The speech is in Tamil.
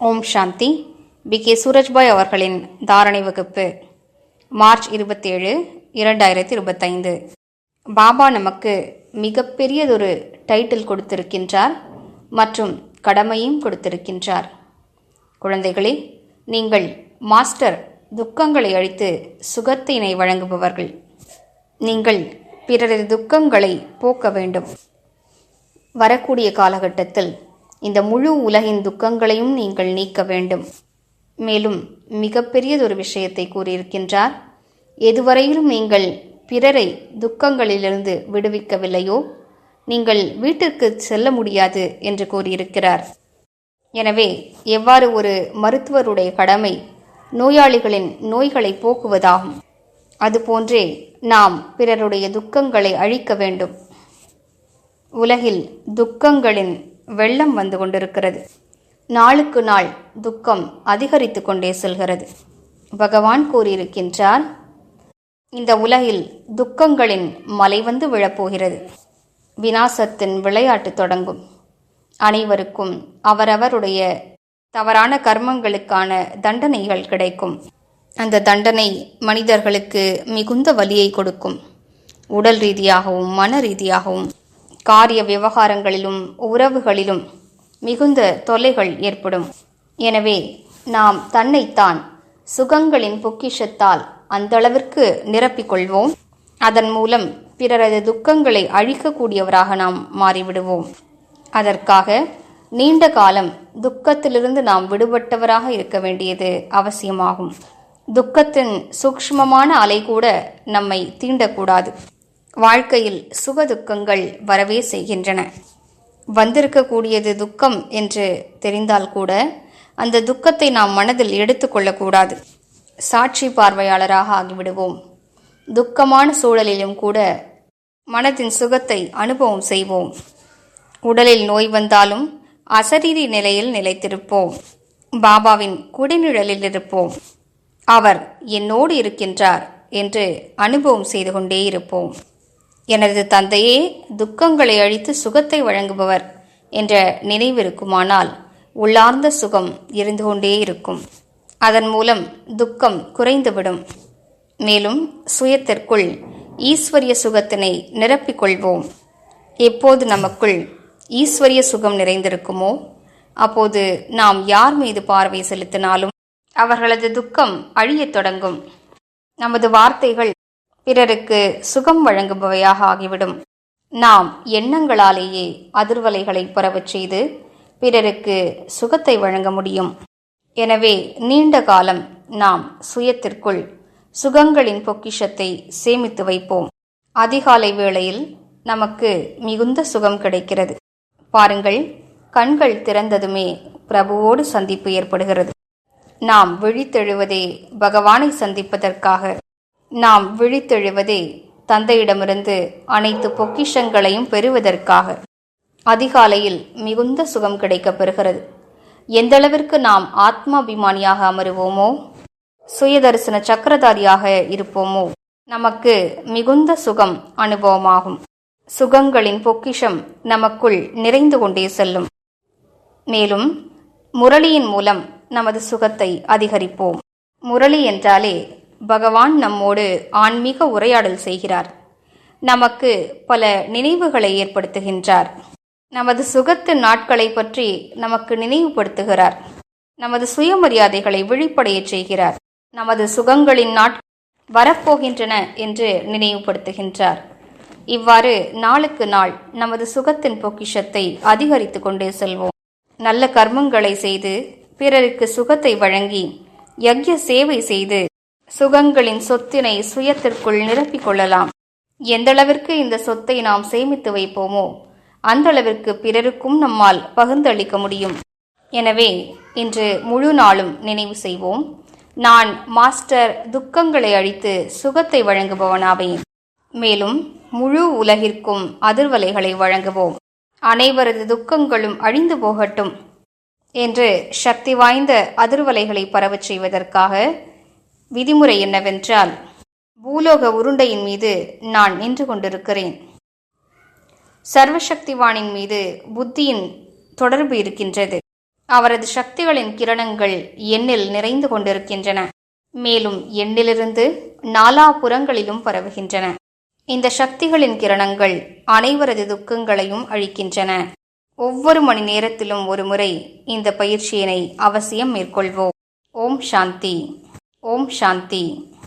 ஓம் சாந்தி. பி. கே. சூரஜ்பாய் அவர்களின் தாரணை வகுப்பு மார்ச் இருபத்தேழு இரண்டாயிரத்தி இருபத்தைந்து பாபா நமக்கு மிகப்பெரியதொரு டைட்டில் கொடுத்திருக்கின்றார் மற்றும் கடமையும் கொடுத்திருக்கின்றார். குழந்தைகளே நீங்கள் மாஸ்டர் துக்கங்களை அழித்து சுகத்தினை வழங்குபவர்கள். நீங்கள் பிறரது துக்கங்களை போக்க வேண்டும். வரக்கூடிய காலகட்டத்தில் இந்த முழு உலகின் துக்கங்களையும் நீங்கள் நீக்க வேண்டும். மேலும் மிகப்பெரியதொரு விஷயத்தை கூறியிருக்கின்றார். எதுவரையிலும் நீங்கள் பிறரை துக்கங்களிலிருந்து விடுவிக்கவில்லையோ? நீங்கள் வீட்டிற்கு செல்ல முடியாது என்று கூறியிருக்கிறார். எனவே எவ்வாறு ஒரு மருத்துவருடைய கடமை நோயாளிகளின் நோய்களை போக்குவதாகும்? அதுபோன்றே நாம் பிறருடைய துக்கங்களை அழிக்க வேண்டும். உலகில் துக்கங்களின் வெள்ளம் வந்து கொண்டிருக்கிறது. நாளுக்கு நாள் துக்கம் அதிகரித்து கொண்டே செல்கிறது. பகவான் கூறியிருக்கின்றார் இந்த உலகில் துக்கங்களின் மலை வந்து விழப்போகிறது வினாசத்தின் விளையாட்டு தொடங்கும். அனைவருக்கும் அவரவருடைய தவறான கர்மங்களுக்கான தண்டனைகள் கிடைக்கும். அந்த தண்டனை மனிதர்களுக்கு மிகுந்த வலியை கொடுக்கும். உடல் ரீதியாகவும் மன ரீதியாகவும் காரிய விவகாரங்களிலும் உறவுகளிலும் மிகுந்த தொல்லைகள் ஏற்படும். எனவே நாம் தன்னைத்தான் சுகங்களின் பொக்கிஷத்தால் அந்தளவிற்கு நிரப்பிக் நிரப்பிக்கொள்வோம். அதன் மூலம் பிறரது துக்கங்களை அழிக்கக்கூடியவராக நாம் மாறிவிடுவோம். அதற்காக நீண்ட காலம் துக்கத்திலிருந்து நாம் விடுபட்டவராக இருக்க வேண்டியது அவசியமாகும். துக்கத்தின் சூக்ஷ்மமான அலை கூட நம்மை தீண்டக்கூடாது. வாழ்க்கையில் சுக துக்கங்கள் வரவே செய்கின்றன. வந்திருக்கக்கூடியது துக்கம் என்று தெரிந்தால் கூட அந்த துக்கத்தை நாம் மனதில் எடுத்துக்கொள்ளக்கூடாது சாட்சி பார்வையாளராக ஆகிவிடுவோம். துக்கமான சூழலிலும் கூட மனதின் சுகத்தை அனுபவம் செய்வோம். உடலில் நோய் வந்தாலும் அசரீரி நிலையில் நிலைத்திருப்போம். பாபாவின் குடிநிழலில் இருப்போம். அவர் என்னோடு இருக்கின்றார் என்று அனுபவம் செய்து கொண்டே இருப்போம். எனது தந்தையே துக்கங்களை அழித்து சுகத்தை வழங்குபவர் என்ற நினைவிருக்குமானால் உள்ளார்ந்த சுகம் இருந்து கொண்டே இருக்கும். அதன் மூலம் துக்கம் குறைந்துவிடும். மேலும் சுயத்திற்குள் ஈஸ்வரிய சுகத்தினை நிரப்பிக்கொள்வோம் எப்போது நமக்குள் ஈஸ்வரிய சுகம் நிறைந்திருக்குமோ அப்போது நாம் யார் மீது பார்வை செலுத்தினாலும் அவர்களது துக்கம் அழியத் தொடங்கும். நமது வார்த்தைகள் பிறருக்கு சுகம் வழங்குபவையாக ஆகிவிடும். நாம் எண்ணங்களாலேயே அதிர்வலைகளை பரவச் செய்து பிறருக்கு சுகத்தை வழங்க முடியும். எனவே நீண்ட காலம் நாம் சுயத்திற்குள் சுகங்களின் பொக்கிஷத்தை சேமித்து வைப்போம். அதிகாலை வேளையில் நமக்கு மிகுந்த சுகம் கிடைக்கிறது. பாருங்கள் கண்கள் திறந்ததுமே பிரபுவோடு சந்திப்பு ஏற்படுகிறது. நாம் விழித்தெழுவதே பகவானை சந்திப்பதற்காக நாம் விழித்தெழுவதே தந்தையிடமிருந்து அனைத்து பொக்கிஷங்களையும் பெறுவதற்காக. அதிகாலையில் மிகுந்த சுகம் கிடைக்கப் பெறுகிறது. எந்தளவிற்கு நாம் ஆத்மாபிமானியாக அமருவோமோ சுயதரிசன சக்கரதாரியாக இருப்போமோ நமக்கு மிகுந்த சுகம் அனுபவமாகும். சுகங்களின் பொக்கிஷம் நமக்குள் நிறைந்து கொண்டே செல்லும். மேலும் முரளியின் மூலம் நமது சுகத்தை அதிகரிப்போம். முரளி என்றாலே பகவான் நம்மோடு ஆன்மீக உரையாடல் செய்கிறார். நமக்கு பல நினைவுகளை ஏற்படுத்துகின்றார். நமது சுகத்து நாட்களை பற்றி நமக்கு நினைவுபடுத்துகிறார். நமது சுயமரியாதைகளை விழிப்படையச் செய்கிறார். நமது சுகங்களின் நாட் வரப்போகின்றன என்று நினைவுபடுத்துகின்றார். இவ்வாறு நாளுக்கு நாள் நமது சுகத்தின் பொக்கிஷத்தை அதிகரித்து கொண்டே செல்வோம். நல்ல கர்மங்களை செய்து பிறருக்கு சுகத்தை வழங்கி யக்ய சேவை செய்து சுகங்களின் சொத்தினை சுயத்திற்குள் நிரப்பிக் கொள்ளலாம். எந்தளவிற்கு இந்த சொத்தை நாம் சேமித்து வைப்போமோ அந்தளவிற்கு பிறருக்கும் நம்மால் பகிர்ந்தளிக்க முடியும். எனவே இன்று முழு நாளும் நினைவு செய்வோம். நான் மாஸ்டர் துக்கங்களை அழித்து சுகத்தை வழங்குபவனாவேன். மேலும் முழு உலகிற்கும் அதிர்வலைகளை வழங்குவோம். அனைவரது துக்கங்களும் அழிந்து போகட்டும். என்று சக்தி வாய்ந்த அதிர்வலைகளை பரவச் செய்வதற்காக விதிமுறை என்னவென்றால் பூலோக உருண்டையின் மீது நான் நின்று கொண்டிருக்கிறேன். சர்வசக்திவானின் மீது புத்தியின் தொடர்பு இருக்கின்றது. அவரது சக்திகளின் கிரணங்கள் எண்ணில் நிறைந்து கொண்டிருக்கின்றன. மேலும் எண்ணிலிருந்து நாலாபுறங்களிலும் பரவுகின்றன. இந்த சக்திகளின் கிரணங்கள் அனைவரது துக்கங்களையும் அழிக்கின்றன. ஒவ்வொரு மணி நேரத்திலும் ஒரு முறை இந்த பயிற்சியினை அவசியம் மேற்கொள்வோம். ஓம் சாந்தி. ஓம் சாந்தி